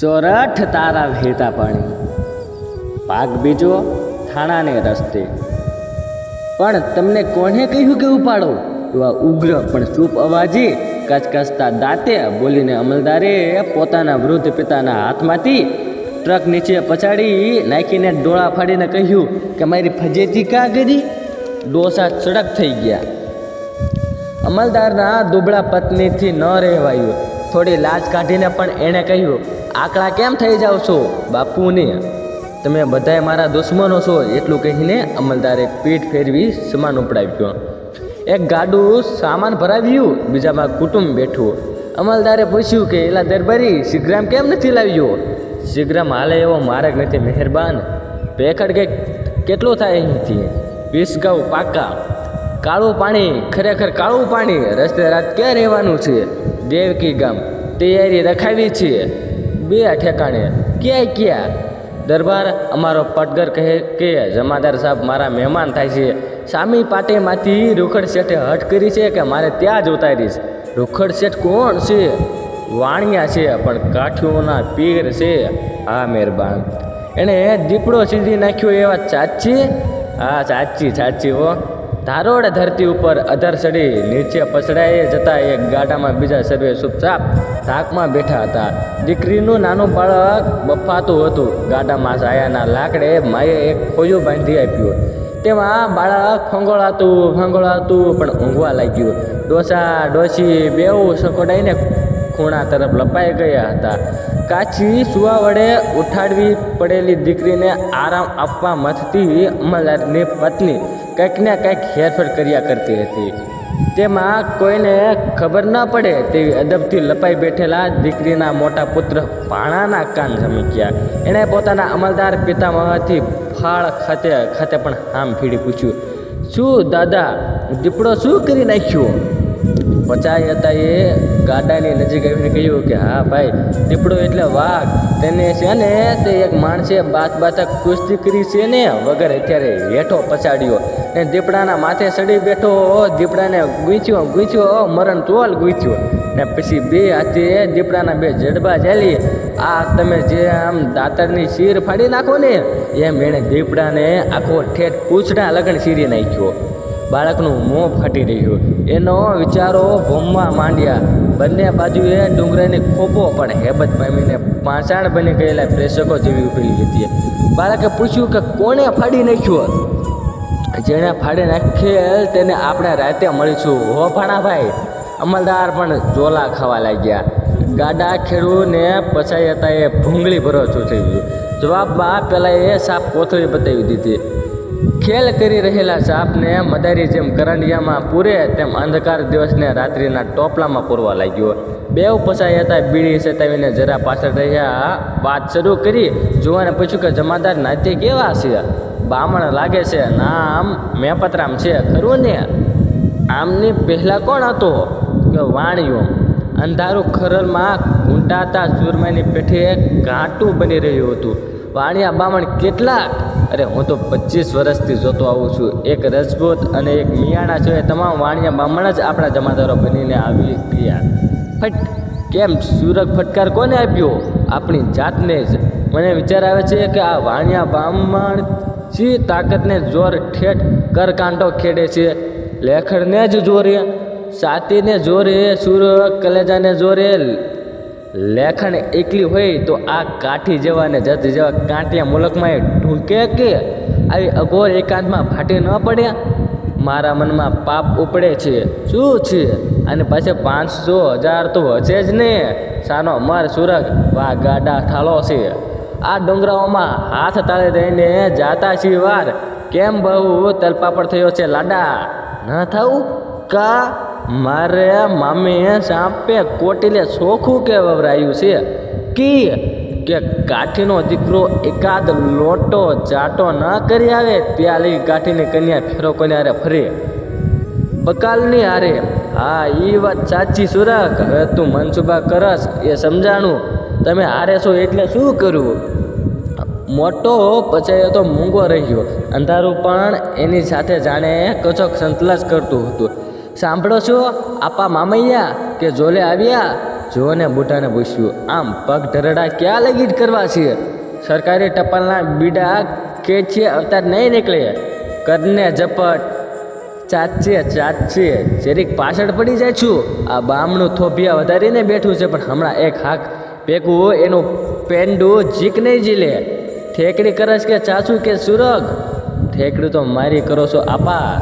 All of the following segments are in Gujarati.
ચોરઠ તારા વહેતા પાણી. પાક બીજો થાણાને રસ્તે. પણ તમને કોણે કહ્યું કે ઉપાડો? એવા ઉગ્ર પણ ચૂપ અવાજે કચકચતા દાંતે બોલીને અમલદારે પોતાના વૃદ્ધ પિતાના હાથમાંથી ટ્રક નીચે પછાડી નાખીને ડોળા ફાડીને કહ્યું કે મારી ફજેતી કા કરી ડોસા ચડક થઈ ગયા. અમલદારના દુબળા પત્નીથી ન રહેવાયું. થોડી લાજ કાઢીને પણ એણે કહ્યું આકડા કેમ થઈ જાઓ છો? બાપુને, તમે બધાય મારા દુશ્મનો છો, એટલું કહીને અમલદારે પીઠ ફેરવી સમાન ઉપડાવ્યો. એક ગાડું સામાન ભરાવ્યું, બીજામાં કુટુંબ બેઠું. અમલદારે પૂછ્યું કે, એલા દરબારી શીગ્રામ કેમ નથી લાવ્યો? શીગ્રામ હાલે એવો માર્ગ નથી, મહેરબાન. પેખડ કે, કેટલું થાય અહીંથી? વીસ ગાઉ પાકા. કાળું પાણી, ખરેખર કાળું પાણી. રસ્તે રાત ક્યાં રહેવાનું છે? દેવકી ગામ. તૈયારી રખાવી છે. બે ઠેકાણે. ક્યાંય ક્યાં? દરબાર અમારો પટગર કહે કે, જમાદાર સાહેબ, મારા મહેમાન થાય છે. સામી પાટેમાંથી રૂખડ શેઠે હટ કરી છે કે મારે ત્યાં જ ઉતારીશ રૂખડ શેઠ કોણ છે? વાણિયા છે, પણ કાઠીઓના પીર છે. હા, મહેરબાન. એણે દીપડો સીધી નાખ્યો એવા ચાચી હા ચાચી ચાચી હો. ધારોડ ધરતી ઉપર અધર ચડી નીચે પછડાએ જતા એક ગાડામાં બીજા સર્વે ચૂપચાપ થાકમાં બેઠા હતા. દીકરીનું નાનું બાળક બફાતું હતું. ગાડામાં સાયાના લાકડે માએ એક ખોયું બાંધી આપ્યું. તેમાં બાળક ફંગોળાતું ફંગોળાતું પણ ઊંઘવા લાગ્યું. ડોસા ડોસી બેઉ સકોડાઈને ખૂણા તરફ લપાઈ ગયા હતા. કાચી સુવા વડે ઉઠાડવી પડેલી દીકરીને આરામ આપવા મથતી અમલદારની પત્ની કંઈક ને કંઈક હેરફેર કર્યા કરતી હતી. તેમાં કોઈને ખબર ન પડે તેવી અદબથી લપાઈ બેઠેલા દીકરીના મોટા પુત્ર ભાણાના કાન જમીક્યા એણે પોતાના અમલદાર પિતામહથી ફાળ ખાતે ખાતે પણ આમ ફીડી પૂછ્યું, શું દાદા, દીપડો શું કરી નાખ્યો? પચાઈ હતા એ ગાડાની નજીક આવીને કહ્યું કે, હા ભાઈ દીપડો એટલે વાઘ. તેને છે ને, તે એક માણસે બાત બાતા કુસ્તી કરી છે ને, વગર અત્યારે હેઠો પછાડ્યો. ને દીપડાના માથે ચડી બેઠો, દીપડાને ગૂંચ્યો ગૂંચ્યો, મરણ ચોલ ગૂંચ્યો. ને પછી બે હાથે દીપડાના બે જડબા ચાલી, આ તમે જે આમ દાતરની શીર ફાડી નાખો ને, એમ એણે દીપડાને આખો ઠેઠ પૂછડા લગન શીરી નાખ્યો. બાળકનું મોં ફાટી રહ્યું. એનો વિચારો ભોમવા માંડ્યા. બંને બાજુએ ડુંગરાની ખોપો, પણ હેબત પામીને પાંચાણ બની ગયેલા પ્રેક્ષકો જેવી ઉભરી હતી. બાળકે પૂછ્યું કે કોણે ફાડી નાખ્યું જેણે ફાડી નાખેલ તેને આપણે રાતે મળીશું. હો ભાણાભાઈ, અમલદાર પણ ચોલા ખાવા લાગ્યા. ગાડા ખેડૂને પછાઈ હતા એ ભૂંગળી ભરોસો થઈ ગયું. જવાબમાં પહેલાં એ સાપ કોથળી બતાવી દીધી. ખેલ કરી રહેલા સાપને મદારી જેમ કરંડિયામાં પૂરે, તેમ અંધકાર દિવસને રાત્રિના ટોપલામાં પૂરવા લાગ્યો. બેવ પછાઈ હતા, બીડી સતાવીને જરા પાછળ રહ્યા. વાત શરૂ કરી, જોવાને પૂછ્યું કે, જમાદાર નાતે કેવા છે? બામણ લાગે છે? નામ મેપતરામ છે, ખરું ને? આમની પહેલાં કોણ હતો? કે વાણિયો? અંધારું ખરલમાં ઘૂંટાતા સુરમાની પેઠે ઘાટું બની રહ્યું હતું. વાણિયા બામણ કેટલાક અરે હું તો પચીસ વર્ષથી જોતો આવું છું. એક રજપૂત અને એક મિયાણા છે, એ તમામ વાણિયા બ્રાહ્મણ જ આપણા જમાદારો બનીને આવી ગયા. ફટ, કેમ સુરત ફટકાર કોને આપ્યો? આપણી જાતને જ. મને વિચાર આવે છે કે આ વાણિયા બ્રાહ્મણ સી તાકાતને જોર ઠેઠ કરકાંટો ખેડે છે. લેખણને જ જોરે, સાતીને જોરે, સુરગ કલેજાને જોરે લેખણ એકલી હોય તો આ કાઠી જેવા ને જત જેવા કાંટિયા મુલકમાં ઢૂંકે કે આવી અઘોર એકાંતમાં ફાટી ન પડ્યા? મારા મનમાં પાપ ઉપડે છે. શું છે? અને પછી પાંચસો હજાર તો હશે જ ને. સાનો મર સુરગ વા ગાડા ઠાલો છે. આ ડુંગરાઓમાં હાથ તાળે રહીને જાતા વાર કેમ બહુ તલપાપડ થયો છે, લાડા? ન થવું કા? મારે મામીએ સાપે કોટીલે ચોખ્ખું કે વવરાયું છે. કી? કે કાઠીનો દીકરો એકાદ લોટો ચાટો ન કરી આવે ત્યાં લઈ કાઠીની કન્યા ફેરો કોને હારે ફરે. બકાલની હારે, હા એ વાત સાચી સુરક હવે તું મનસુબા કરસ, એ સમજાણું. તમે હારે છો એટલે શું કરવું મોટો પચાયો તો મૂંગો રહ્યો. અંધારું પણ એની સાથે જાણે કચોક સંતલાસ કરતું હતું. સાંભળો છો? આપા મામૈયા કે જોલે આવ્યા? જો ને બુટાને પૂછ્યું, આમ પગ ઢરડા ક્યાં લગી જ કરવા છે? સરકારી ટપાલના બીડા કે છે અવતાર નહીં નીકળે. કરને ઝપટ ચાચે ચાચે જરીક પાછળ પડી જાય છું. આ બામણું થોભિયા વધારીને બેઠું છે, પણ હમણાં એક હાક પેકવું એનું પેંડું જીક નહીં જીલે ઠેકડી કરસ કે ચાચું કે સુરગ? ઠેકડી તો મારી કરો છો, આપા.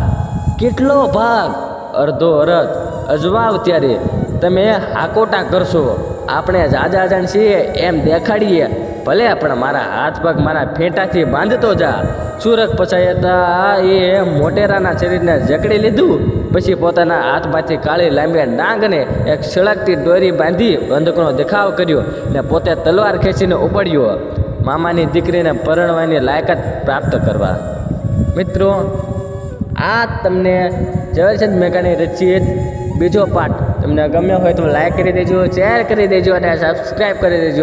કેટલો ભાગ અડધો અરધ અજવાવ ત્યારે તમે હાકોટા કરશો. આપણે જાજા જાણ છીએ, એમ દેખાડીએ. ભલે પણ મારા હાથ પગ મારા ફેંટાથી બાંધતો જા. સુરખ પછાયતા એ મોટેરાના શરીરને જકડી લીધું. પછી પોતાના હાથમાંથી કાળી લાંબી ડાંગને એક સળગતી દોરી બાંધી બંદૂકનો દેખાવ કર્યો ને પોતે તલવાર ખેંચીને ઉપાડ્યો. મામાની દીકરીને પરણવાની લાયકાત પ્રાપ્ત કરવા. મિત્રો આ તમને ઝવેરચંદ મેઘાની રચિત બીજો પાઠ. તમને ગમ્યો હોય તો લાઇક કરી દેજો શેર કરી દેજો અને સબસ્ક્રાઈબ કરી દેજો.